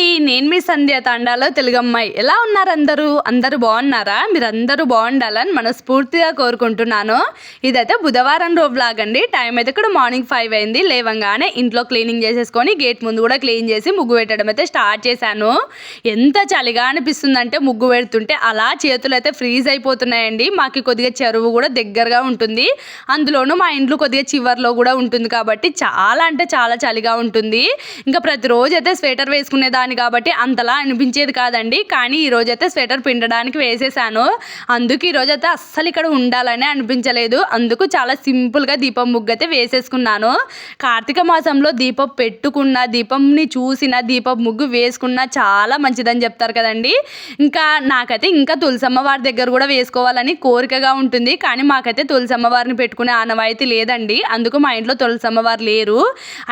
అండి నేను మీ సంధ్య తాండాలో తెలుగమ్మాయి ఎలా ఉన్నారు అందరూ? అందరూ బాగున్నారా? మీరు అందరూ బాగుండాలని మనస్ఫూర్తిగా కోరుకుంటున్నాను. ఇదైతే బుధవారం రోజు బ్లాగ్ అండి. టైం అయితే ఇక్కడ మార్నింగ్ ఫైవ్ అయింది. లేవంగానే ఇంట్లో క్లీనింగ్ చేసేసుకొని గేట్ ముందు కూడా క్లీన్ చేసి ముగ్గు పెట్టడం అయితే స్టార్ట్ చేశాను. ఎంత చలిగా అనిపిస్తుందంటే ముగ్గు పెడుతుంటే అలా చేతులు అయితే ఫ్రీజ్ అయిపోతున్నాయండి. మాకు కొద్దిగా చెరువు కూడా దగ్గరగా ఉంటుంది. అందులోనూ మా ఇంట్లో కొద్దిగా చివర్లో కూడా ఉంటుంది కాబట్టి చాలా అంటే చాలా చలిగా ఉంటుంది. ఇంకా ప్రతిరోజు అయితే స్వెటర్ వేసుకునేదాన్ని కాబట్టి అంతలా అనిపించేది కాదండి. కానీ ఈ రోజు అయితే స్వెటర్ పిండడానికి వేసేసాను. అందుకు ఈ అయితే అస్సలు ఇక్కడ ఉండాలని అనిపించలేదు. అందుకు చాలా సింపుల్గా దీపం ముగ్గు అయితే వేసేసుకున్నాను. కార్తీక మాసంలో దీపం పెట్టుకున్న దీపంని చూసిన దీపం ముగ్గు వేసుకున్న చాలా మంచిదని చెప్తారు కదండి. ఇంకా నాకైతే ఇంకా తులసమ్మ వారి దగ్గర కూడా వేసుకోవాలని కోరికగా ఉంటుంది. కానీ మాకైతే తులసమ్మ వారిని పెట్టుకునే ఆనవాయితీ లేదండి. అందుకు మా ఇంట్లో తులసమ్మ వారు లేరు.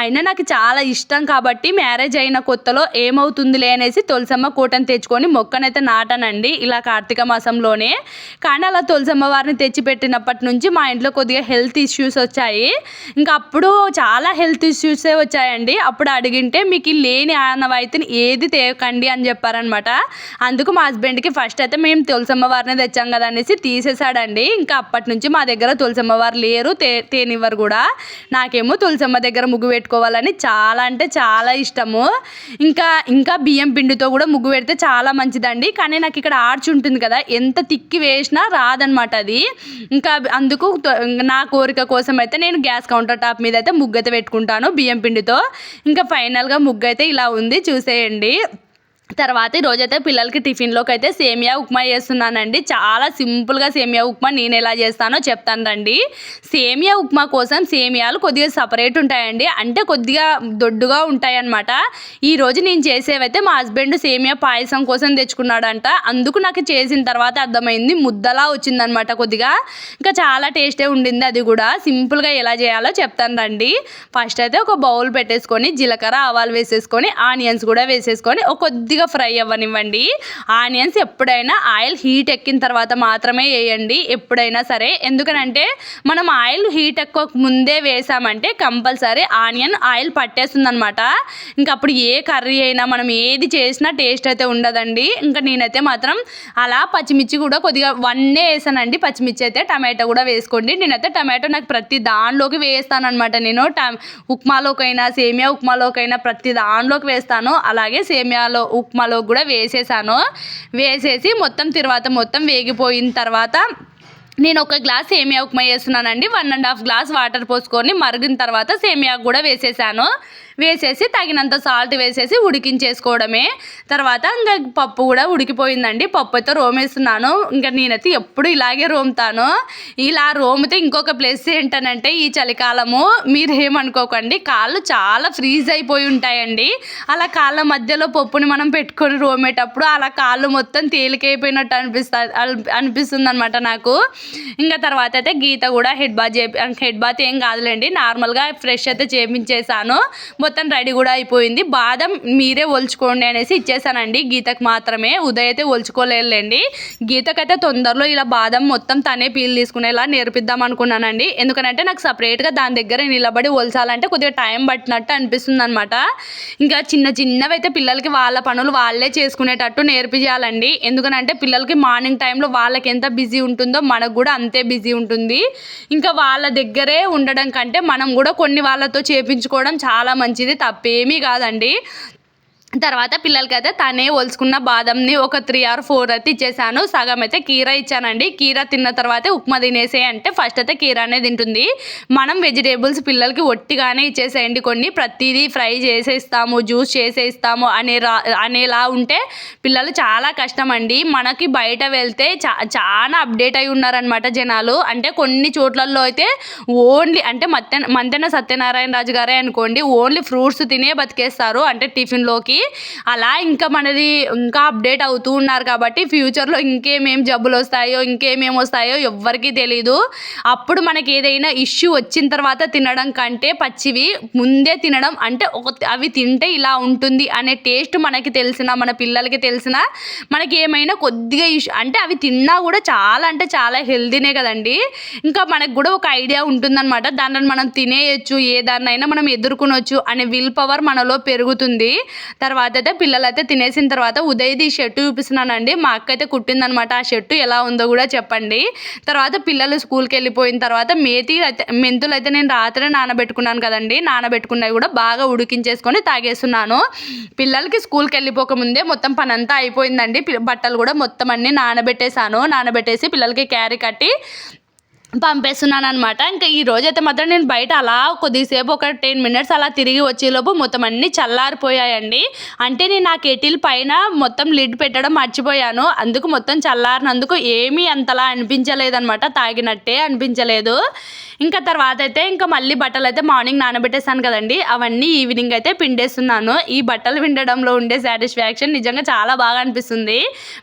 అయినా నాకు చాలా ఇష్టం కాబట్టి మ్యారేజ్ అయిన కొత్తలో ఏం ఏమవుతుందిలే అనేసి తులసమ్మ కూటని తెచ్చుకొని మొక్కనైతే నాటానండి ఇలా కార్తీక మాసంలోనే. కానీ అలా తులసమ్మ వారిని తెచ్చి పెట్టినప్పటి నుంచి మా ఇంట్లో కొద్దిగా హెల్త్ ఇష్యూస్ వచ్చాయి. ఇంకా అప్పుడు చాలా హెల్త్ ఇష్యూసే వచ్చాయండి. అప్పుడు అడిగింటే మీకు లేని ఆనవాయితీని ఏది తేకండి అని చెప్పారనమాట. అందుకు మా హస్బెండ్కి ఫస్ట్ అయితే మేము తులసమ్మ వారిని తెచ్చాం కదా అనేసి తీసేసాడండి ఇంకా అప్పటి నుంచి మా దగ్గర తులసమ్మ వారు లేరు తే తేనివ్వరు కూడా. నాకేమో తులసమ్మ దగ్గర ముగ్గు పెట్టుకోవాలని చాలా అంటే చాలా ఇష్టము. ఇంకా ఇంకా బియ్యం పిండితో కూడా ముగ్గు పెడితే చాలా మంచిదండి. కానీ నాకు ఇక్కడ ఆర్చి ఉంటుంది కదా ఎంత తిక్కి వేసినా రాదనమాట అది. ఇంకా అందుకు నా కోరిక కోసం అయితే నేను గ్యాస్ కౌంటర్ టాప్ మీద అయితే ముగ్గు అయితే పెట్టుకుంటాను బియ్యం పిండితో. ఇంకా ఫైనల్గా ముగ్గు అయితే ఇలా ఉంది చూసేయండి. తర్వాత ఈ రోజైతే పిల్లలకి టిఫిన్లోకి అయితే సేమియా ఉప్మా చేస్తున్నానండి. చాలా సింపుల్గా సేమియా ఉప్మా నేను ఎలా చేస్తానో చెప్తాను రండి. సేమియా ఉప్మా కోసం సేమియాలు కొద్దిగా సపరేట్ ఉంటాయండి. అంటే కొద్దిగా దొడ్డుగా ఉంటాయి అనమాట నేను చేసేవైతే మా హస్బెండ్ సేమియా పాయసం కోసం తెచ్చుకున్నాడంట. అందుకు నాకు చేసిన తర్వాత అర్థమైంది ముద్దలా వచ్చిందనమాట కొద్దిగా. ఇంకా చాలా టేస్టే ఉండింది అది కూడా. సింపుల్గా ఎలా చేయాలో చెప్తాను రండి. ఫస్ట్ అయితే ఒక బౌల్ పెట్టేసుకొని జీలకర్ర ఆవాలు వేసేసుకొని ఆనియన్స్ కూడా వేసేసుకొని ఒక కొద్దిగా ఫ్రై అవ్వనివ్వండి. ఆనియన్స్ ఎప్పుడైనా ఆయిల్ హీట్ ఎక్కిన తర్వాత మాత్రమే వేయండి ఎప్పుడైనా సరే. ఎందుకనంటే మనం ఆయిల్ హీట్ ఎక్కక ముందే వేసామంటే కంపల్సరీ ఆనియన్ ఆయిల్ పట్టేస్తుంది అనమాట ఇంకా అప్పుడు ఏ కర్రీ అయినా మనం ఏది చేసినా టేస్ట్ అయితే ఉండదండి. ఇంకా నేనైతే మాత్రం అలా పచ్చిమిర్చి కూడా కొద్దిగా వన్నే వేసానండి. పచ్చిమిర్చి అయితే టమాటో కూడా వేసుకోండి. నేనైతే టమాటో నాకు ప్రతి దానిలోకి వేస్తానమాట నేను ఉప్మాలోకైనా సేమియా ఉప్మాలోకైనా ప్రతి దానిలోకి వేస్తాను. అలాగే సేమియాలో ఉప్మాలో కూడా వేసేసాను. వేసేసి మొత్తం తర్వాత మొత్తం వేగిపోయిన తర్వాత నేను ఒక గ్లాస్ సేమియా ఉప్మా చేస్తున్నానండి. One and half glass water పోసుకొని మరిగిన తర్వాత సేమియా కూడా వేసేసాను. వేసేసి తగినంత సాల్ట్ వేసేసి ఉడికించేసుకోవడమే. తర్వాత ఇంకా పప్పు కూడా ఉడికిపోయిందండి. పప్పు అయితే రోమేస్తున్నాను. ఇంకా నేనైతే ఎప్పుడు ఇలాగే రోముతాను. ఇలా రోమితే ఇంకొక ప్లేస్ ఏంటనంటే ఈ చలికాలము. మీరు ఏమనుకోకండి కాళ్ళు చాలా ఫ్రీజ్ అయిపోయి ఉంటాయండి. అలా కాళ్ళ మధ్యలో పప్పుని మనం పెట్టుకొని రోమేటప్పుడు అలా కాళ్ళు మొత్తం తేలికైపోయినట్టు అనిపిస్తా అనిపిస్తుంది అనమాట నాకు. ఇంకా తర్వాత అయితే గీత కూడా హెడ్ బాత్ చేపి హెడ్ బాత్ ఏం కాదులేండి. నార్మల్గా ఫ్రెష్ అయితే చేపించేసాను మొత్తం రెడీ కూడా అయిపోయింది. బాదం మీరే ఒలుచుకోండి అనేసి ఇచ్చేసానండి. గీతకు మాత్రమే. ఉదయ్ అయితే ఒలుచుకోలేదులేండి గీతకైతే తొందరలో ఇలా బాదం మొత్తం తనే పీల్ తీసుకునేలా నేర్పిద్దాం అనుకున్నానండి. ఎందుకంటే నాకు సపరేట్గా దాని దగ్గర నిలబడి ఒలచాలంటే కొద్దిగా టైం పట్టినట్టు అనిపిస్తుంది అనమాట ఇంకా చిన్న చిన్నవి అయితే పిల్లలకి వాళ్ళ పనులు వాళ్ళే చేసుకునేటట్టు నేర్పించాలండి ఎందుకనంటే పిల్లలకి మార్నింగ్ టైంలో వాళ్ళకి ఎంత బిజీ ఉంటుందో మనకు కూడా అంతే బిజీ ఉంటుంది. ఇంకా వాళ్ళ దగ్గరే ఉండడం కంటే మనం కూడా కొన్ని వాళ్ళతో చేపించుకోవడం చాలా మంచి మంచిది తప్పేమీ కాదండి. తర్వాత పిల్లలకైతే తనే ఒలుచుకున్న బాదంని ఒక త్రీ ఆర్ ఫోర్ అయితే ఇచ్చేసాను. సగం అయితే కీర ఇచ్చానండి. కీర తిన్న తర్వాత ఉప్మా తినేసే అంటే ఫస్ట్ అయితే కీర అనేది తింటుంది. మనం వెజిటేబుల్స్ పిల్లలకి ఒట్టిగానే ఇచ్చేసేయండి. కొన్ని ప్రతిదీ ఫ్రై చేసేస్తాము జ్యూస్ చేసేస్తాము అనే రా అనేలా ఉంటే పిల్లలు చాలా కష్టం అండి మనకి బయట వెళ్తే చా చాలా అప్డేట్ అయి ఉన్నారనమాట జనాలు. అంటే కొన్ని చోట్లలో అయితే ఓన్లీ అంటే మత్తెన మంతెన సత్యనారాయణ రాజు గారే అనుకోండి ఓన్లీ ఫ్రూట్స్ తినే బతికేస్తారు. అంటే టిఫిన్లోకి అలా ఇంకా మనది ఇంకా అప్డేట్ అవుతూ ఉన్నారు కాబట్టి ఫ్యూచర్లో ఇంకేమేం జబ్బులు వస్తాయో ఇంకేమేం వస్తాయో ఎవ్వరికీ తెలీదు. అప్పుడు మనకి ఏదైనా ఇష్యూ వచ్చిన తర్వాత తినడం కంటే పచ్చివి ముందే తినడం అంటే ఒక అవి తింటే ఇలా ఉంటుంది అనే టేస్ట్ మనకి తెలిసిన మన పిల్లలకి తెలిసిన మనకి ఏమైనా కొద్దిగా ఇష్యూ అంటే అవి తిన్నా కూడా చాలా అంటే చాలా హెల్దీనే కదండి. ఇంకా మనకు కూడా ఒక ఐడియా ఉంటుందన్నమాట. దానిని మనం తినేయచ్చు ఏ దాన్నైనా మనం ఎదుర్కొనొచ్చు అనే విల్ పవర్ మనలో పెరుగుతుంది. తర్వాత అయితే పిల్లలు అయితే తినేసిన తర్వాత ఉదయది ఈ షర్టు చూపిస్తున్నానండి. మా అక్క అయితే కుట్టిందనమాట. ఆ షర్టు ఎలా ఉందో కూడా చెప్పండి. తర్వాత పిల్లలు స్కూల్కి వెళ్ళిపోయిన తర్వాత మేతి అయితే మెంతులు అయితే నేను రాత్రే నానబెట్టుకున్నాను కదండి. నానబెట్టుకున్నవి కూడా బాగా ఉడికించేసుకొని తాగేస్తున్నాను. పిల్లలకి స్కూల్కి వెళ్ళిపోక ముందే మొత్తం పని అంతా అయిపోయిందండి బట్టలు కూడా మొత్తం అన్నీ నానబెట్టేశాను. నానబెట్టేసి పిల్లలకి క్యారీ కట్టి పంపేస్తున్నాను అనమాట ఇంకా ఈ రోజు అయితే మాత్రం నేను బయట అలా కొద్దిసేపు ఒక టెన్ మినిట్స్ అలా తిరిగి వచ్చేలోపు మొత్తం అన్నీ చల్లారిపోయాయండి. అంటే నేను నా కెటిల్ పైన మొత్తం లిడ్ పెట్టడం మర్చిపోయాను. అందుకు మొత్తం చల్లారినందుకు ఏమీ అంతలా అనిపించలేదనమాట తాగినట్టే అనిపించలేదు. ఇంకా తర్వాత అయితే ఇంకా మళ్ళీ బట్టలు అయితే మార్నింగ్ నానబెట్టేసాను కదండి. అవన్నీ ఈవినింగ్ అయితే పిండేస్తున్నాను. ఈ బట్టలు పిండడంలో ఉండే సాటిస్ఫాక్షన్ నిజంగా చాలా బాగా అనిపిస్తుంది.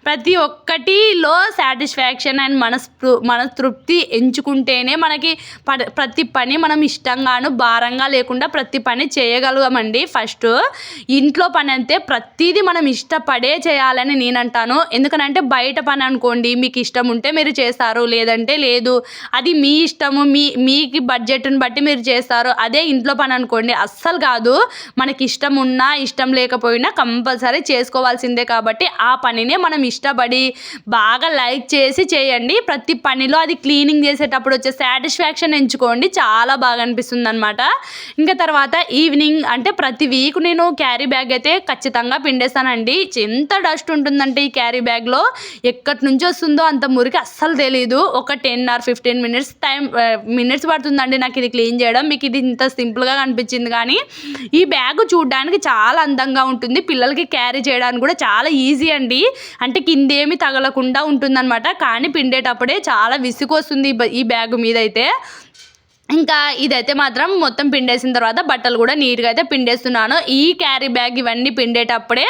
ప్రతి ఒక్కటిలో సాటిస్ఫాక్షన్ అండ్ మనస్ఫృ మనస్తృప్తి ఎంచుకుంటేనే మనకి ప- ప్రతి పని మనం ఇష్టంగాను భారంగా లేకుండా ప్రతి పని చేయగలగమండి ఫస్ట్ ఇంట్లో పని అంతే ప్రతిదీ మనం ఇష్టపడే చేయాలని నేను అంటాను ఎందుకనంటే బయట పని అనుకోండి మీకు ఇష్టం ఉంటే మీరు చేస్తారు లేదంటే లేదు. అది మీ ఇష్టము మీ మీకు బడ్జెట్ని బట్టి మీరు చేస్తారు అదే ఇంట్లో పని అనుకోండి. అస్సలు కాదు. మనకి ఇష్టం ఉన్నా ఇష్టం లేకపోయినా కంపల్సరీ చేసుకోవాల్సిందే కాబట్టి ఆ పనినే మనం ఇష్టపడి బాగా లైక్ చేసి చేయండి. ప్రతి పనిలో అది క్లీనింగ్ చేసేటప్పుడు వచ్చే సాటిస్ఫాక్షన్ ఎంచుకోండి. చాలా బాగా అనిపిస్తుంది అనమాట ఇంకా తర్వాత ఈవినింగ్ అంటే ప్రతి వీక్ నేను క్యారీ బ్యాగ్ అయితే ఖచ్చితంగా పిండేస్తానండి. ఎంత డస్ట్ ఉంటుందంటే ఈ క్యారీ బ్యాగ్లో? ఎక్కడి నుంచి వస్తుందో అంత మురికి అస్సలు తెలియదు ఒక ten or fifteen minutes time minutes పడుతుందండి నాకు ఇది క్లీన్ చేయడం. మీకు ఇది ఇంత సింపుల్గా కనిపించింది కానీ ఈ బ్యాగ్ చూడడానికి చాలా అందంగా ఉంటుంది. పిల్లలకి క్యారీ చేయడానికి కూడా చాలా ఈజీ అండి. అంటే కిందేమి తగలకుండా ఉంటుందన్నమాట. కానీ పిండేటప్పుడే చాలా విసుగు వస్తుంది ఈ బ- ఈ బ్యాగ్ మీద అయితే ఇంకా ఇదైతే మాత్రం మొత్తం పిండేసిన తర్వాత బట్టలు కూడా నీట్గా అయితే పిండేస్తున్నాను. ఈ క్యారీ బ్యాగ్ ఇవన్నీ పిండేటప్పుడే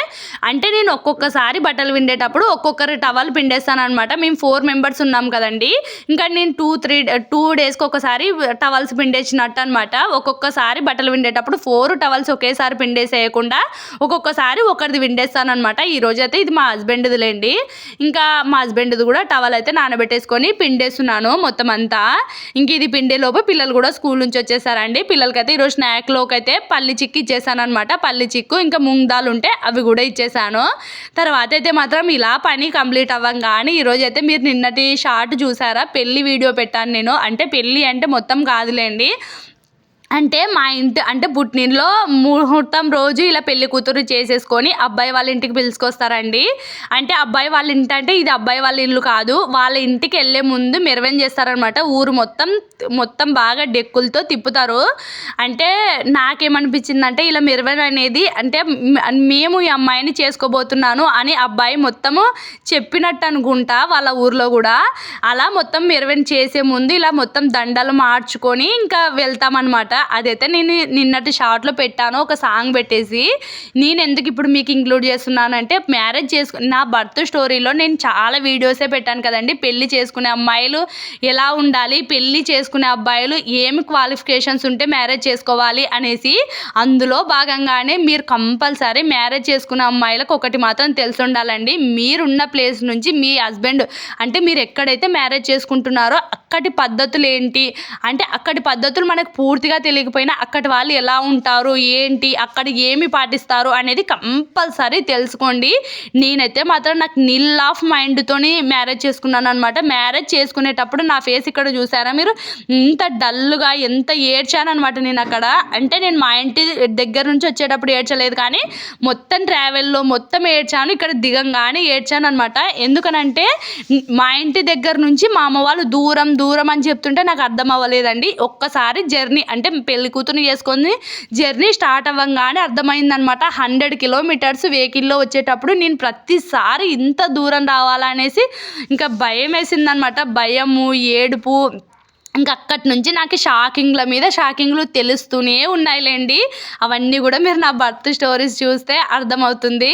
అంటే నేను ఒక్కొక్కసారి బట్టలు పిండేటప్పుడు ఒక్కొక్కరి టవల్ పిండేస్తాను అనమాట మేము ఫోర్ మెంబర్స్ ఉన్నాం కదండి. ఇంకా నేను టూ త్రీ టూ డేస్కి ఒకసారి టవల్స్ పిండేసినట్టు అనమాట ఒక్కొక్కసారి బట్టలు పిండేటప్పుడు ఫోర్ టవల్స్ ఒకేసారి పిండేసేయకుండా ఒక్కొక్కసారి ఒకరిది పిండేస్తాను అనమాట ఈ రోజు అయితే ఇది మా హస్బెండ్ది లేండి. ఇంకా మా హస్బెండ్ది కూడా టవల్ అయితే నానబెట్టేసుకొని పిండేస్తున్నాను మొత్తం అంతా. ఇంక ఇది పిండే పిల్లలు పిల్లలు కూడా స్కూల్ నుంచి వచ్చేసారండి. పిల్లలకైతే ఈరోజు స్నాక్లోకి అయితే పల్లి చిక్కు ఇచ్చేసాను అనమాట పల్లి చిక్కు ఇంకా ముంగ్ దాల్ ఉంటే అవి కూడా ఇచ్చేసాను. తర్వాత అయితే మాత్రం ఇలా పని కంప్లీట్ అవ్వంగానే ఈరోజు అయితే మీరు నిన్నటి షార్ట్ చూసారా? పెళ్ళి వీడియో పెట్టాను నేను. అంటే పెళ్ళి అంటే మొత్తం కాదులేండి. అంటే మా ఇంటి అంటే పుట్టినలో ముహూర్తం రోజు ఇలా పెళ్ళి కూతురు చేసేసుకొని అబ్బాయి వాళ్ళ ఇంటికి పిలుచుకొస్తారండి. అంటే అబ్బాయి వాళ్ళ ఇంటి అంటే ఇది అబ్బాయి వాళ్ళ ఇల్లు కాదు. వాళ్ళ ఇంటికి వెళ్ళే ముందు మెరవెన్ చేస్తారనమాట ఊరు మొత్తం మొత్తం బాగా డెక్కులతో తిప్పుతారు. అంటే నాకేమనిపించిందంటే ఇలా మెరవెన్ అనేది అంటే మేము ఈ అమ్మాయిని చేసుకోబోతున్నాను అని అబ్బాయి మొత్తము చెప్పినట్టు అనుకుంటా వాళ్ళ ఊర్లో కూడా. అలా మొత్తం మెరవెన్ చేసే ముందు ఇలా మొత్తం దండలు మార్చుకొని ఇంకా వెళ్తామన్నమాట. అదైతే నేను నిన్నటి షార్ట్లో పెట్టాను ఒక సాంగ్ పెట్టేసి. నేను ఎందుకు ఇప్పుడు మీకు ఇంక్లూడ్ చేస్తున్నానంటే మ్యారేజ్ చేసుకు నా బర్త్ స్టోరీలో నేను చాలా వీడియోసే పెట్టాను కదండి. పెళ్ళి చేసుకునే అమ్మాయిలు ఎలా ఉండాలి పెళ్ళి చేసుకునే అబ్బాయిలు ఏమి క్వాలిఫికేషన్స్ ఉంటే మ్యారేజ్ చేసుకోవాలి అనేసి అందులో భాగంగానే మీరు కంపల్సరీ మ్యారేజ్ చేసుకునే అమ్మాయిలకు ఒకటి మాత్రం తెలిసి ఉండాలండి మీరున్న ప్లేస్ నుంచి మీ హస్బెండ్ అంటే మీరు ఎక్కడైతే మ్యారేజ్ చేసుకుంటున్నారో అక్కడి పద్ధతులు ఏంటి అంటే అక్కడి పద్ధతులు మనకు పూర్తిగా తెలియకపోయినా అక్కడి వాళ్ళు ఎలా ఉంటారు ఏంటి అక్కడ ఏమి పాటిస్తారు అనేది కంపల్సరీ తెలుసుకోండి. నేనైతే మాత్రం నాకు నిల్ ఆఫ్ మైండ్తోని మ్యారేజ్ చేసుకున్నాను అనమాట మ్యారేజ్ చేసుకునేటప్పుడు నా ఫేస్ ఇక్కడ చూసారా మీరు? ఇంత డల్గా ఎంత ఏడ్చాను అనమాట నేను అక్కడ. అంటే నేను మా ఇంటి దగ్గర నుంచి వచ్చేటప్పుడు ఏడ్చలేదు కానీ మొత్తం ట్రావెల్లో మొత్తం ఏడ్చాను ఇక్కడ దిగంగానే ఏడ్చాను అనమాట ఎందుకనంటే మా ఇంటి దగ్గర నుంచి మా అమ్మ వాళ్ళు దూరం దూరం అని చెప్తుంటే నాకు అర్థం అవ్వలేదండి. ఒక్కసారి జర్నీ అంటే పెళ్ళి కూతురు చేసుకొని జర్నీ స్టార్ట్ అవ్వగానే అర్థమైందనమాట హండ్రెడ్ కిలోమీటర్స్ వెహికల్లో వచ్చేటప్పుడు నేను ప్రతిసారి ఇంత దూరం రావాలనేసి ఇంకా భయం వేసిందనమాట భయము ఏడుపు ఇంకా అక్కడి నుంచి నాకు షాకింగ్ల మీద షాకింగ్లు తెలుస్తూనే ఉన్నాయిలేండి. అవన్నీ కూడా మీరు నా బర్త్ స్టోరీస్ చూస్తే అర్థమవుతుంది.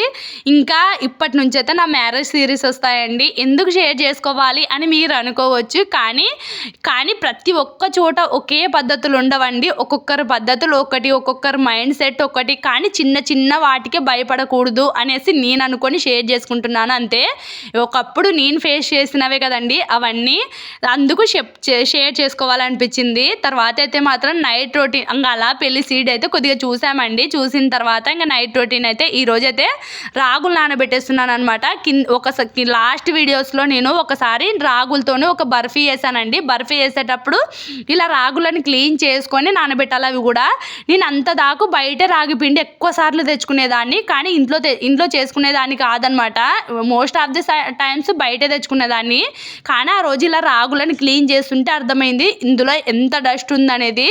ఇంకా ఇప్పటి నుంచి అయితే నా మ్యారేజ్ సిరీస్ వస్తాయండి. ఎందుకు షేర్ చేసుకోవాలి అని మీరు అనుకోవచ్చు. కానీ కానీ ప్రతి ఒక్క చోట ఒకే పద్ధతులు ఉండవండి. ఒక్కొక్కరి పద్ధతులు ఒకటి ఒక్కొక్కరి మైండ్ సెట్ ఒకటి. కానీ చిన్న చిన్న వాటికే భయపడకూడదు అనేసి నేను అనుకొని షేర్ చేసుకుంటున్నాను అంతే. ఒకప్పుడు నేను ఫేస్ చేసినవే కదండి అవన్నీ. అందుకు షేర్ చేసుకుంటున్నాను చేసుకోవాలనిపించింది. తర్వాత అయితే మాత్రం నైట్ రొటీన్ ఇంకా అలా పెళ్ళి సీడ్ అయితే కొద్దిగా చూసామండి. చూసిన తర్వాత ఇంకా నైట్ రొటీన్ అయితే ఈ రోజు అయితే రాగులు నానబెట్టేస్తున్నాను అనమాట కింద ఒక లాస్ట్ వీడియోస్లో నేను ఒకసారి రాగులతోనే ఒక బర్ఫీ వేసానండి. బర్ఫీ వేసేటప్పుడు ఇలా రాగులను క్లీన్ చేసుకొని నానబెట్టాలి అవి కూడా. నేను అంత దాకా బయట రాగి పిండి ఎక్కువ సార్లు తెచ్చుకునేదాన్ని. కానీ ఇంట్లో ఇంట్లో చేసుకునేదాన్ని కాదనమాట మోస్ట్ ఆఫ్ ది టైమ్స్ బయటే తెచ్చుకునేదాన్ని. కానీ ఆ రోజు ఇలా రాగులను క్లీన్ చేస్తుంటే అర్థమైంది ఇందులో ఎంత డస్ట్ ఉందనేది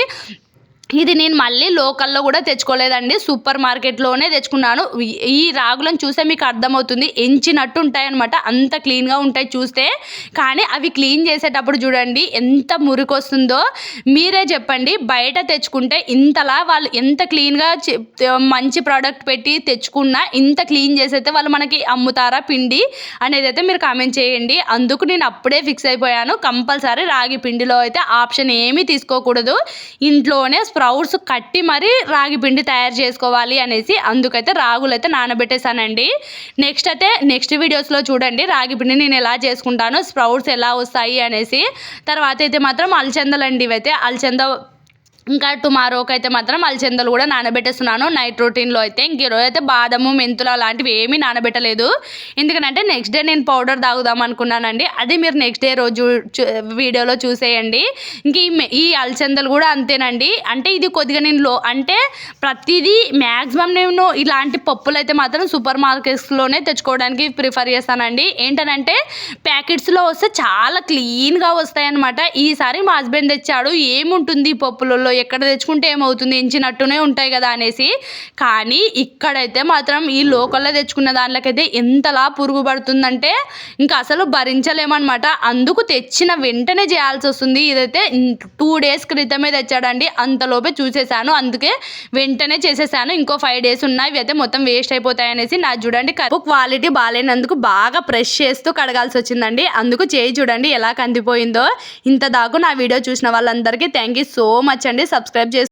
ఇది నేను మళ్ళీ లోకల్లో కూడా తెచ్చుకోలేదండి. సూపర్ మార్కెట్లోనే తెచ్చుకున్నాను. ఈ- రాగులను చూస్తే మీకు అర్థమవుతుంది. ఎంచినట్టు ఉంటాయన్నమాట. అంత క్లీన్గా ఉంటాయి చూస్తే. కానీ అవి క్లీన్ చేసేటప్పుడు చూడండి ఎంత మురికి వస్తుందో మీరే చెప్పండి. బయట తెచ్చుకుంటే ఇంతలా వాళ్ళు ఎంత క్లీన్గా మంచి ప్రోడక్ట్ పెట్టి తెచ్చుకున్నా ఇంత క్లీన్ చేసైతే వాళ్ళు మనకి అమ్ముతారా పిండి అనేది అయితే మీరు కామెంట్ చేయండి. అందుకు నేను అప్పుడే ఫిక్స్ అయిపోయాను. కంపల్సరీ రాగి పిండిలో అయితే ఆప్షన్ ఏమీ తీసుకోకూడదు. ఇంట్లోనే స్ప్రౌట్స్ కట్టి మరీ రాగి పిండి తయారు చేసుకోవాలి అనేసి అందుకైతే రాగులు అయితే నానబెట్టేశానండి. నెక్స్ట్ అయితే నెక్స్ట్ వీడియోస్లో చూడండి రాగి పిండి నేను ఎలా చేసుకుంటాను స్ప్రౌట్స్ ఎలా వస్తాయి అనేసి. తర్వాత అయితే మాత్రం అలచందలండి ఇవైతే. అలచంద ఇంకా టుమారోకి అయితే మాత్రం అలచందలు కూడా నానబెట్టేస్తున్నాను. నైట్ రొటీన్లో అయితే ఇంక ఈరోజు అయితే బాదము మెంతులు అలాంటివి ఏమీ నానబెట్టలేదు. ఎందుకంటే నెక్స్ట్ డే నేను పౌడర్ తాగుదాం అనుకున్నానండి. అది మీరు నెక్స్ట్ డే రోజు చూ- వీడియోలో చూసేయండి. ఇంక ఈ ఈ అలచందలు కూడా అంతేనండి. అంటే ఇది కొద్దిగా నేను లో అంటే ప్రతిదీ మ్యాక్సిమం నేను ఇలాంటి పప్పులు అయితే మాత్రం సూపర్ మార్కెట్స్లోనే తెచ్చుకోవడానికి ప్రిఫర్ చేస్తానండి. ఏంటనంటే ప్యాకెట్స్లో వస్తే చాలా క్లీన్గా వస్తాయన్నమాట. ఈసారి మా హస్బెండ్ తెచ్చాడు. ఏముంటుంది ఈ పప్పులలో? ఎక్కడ తెచ్చుకుంటే ఏమవుతుంది? ఎంచినట్టునే ఉంటాయి కదా అనేసి. కానీ ఇక్కడైతే మాత్రం ఈ లోకల్లో తెచ్చుకున్న దాంట్లోకైతే ఎంతలా పురుగు పడుతుందంటే ఇంకా అసలు భరించలేమన్నమాట. అందుకు తెచ్చిన వెంటనే చేయాల్సి వస్తుంది. ఇదైతే టూ డేస్ క్రితమే తెచ్చాడండి. అంతలోపే చూసేసాను. అందుకే వెంటనే చేసేసాను. ఇంకో ఫైవ్ డేస్ ఉన్నాయి అయితే మొత్తం వేస్ట్ అయిపోతాయి అనేసి. నా చూడండి కప్పు క్వాలిటీ బాగాలేనందుకు బాగా ప్రెష్ చేస్తూ కడగాల్సి వచ్చిందండి. అందుకు చేయి చూడండి ఎలా కందిపోయిందో. ఇంత దాకా నా వీడియో చూసిన వాళ్ళందరికీ థ్యాంక్ యూ సో మచ్ అండి. సబ్స్క్రైబ్ చేసి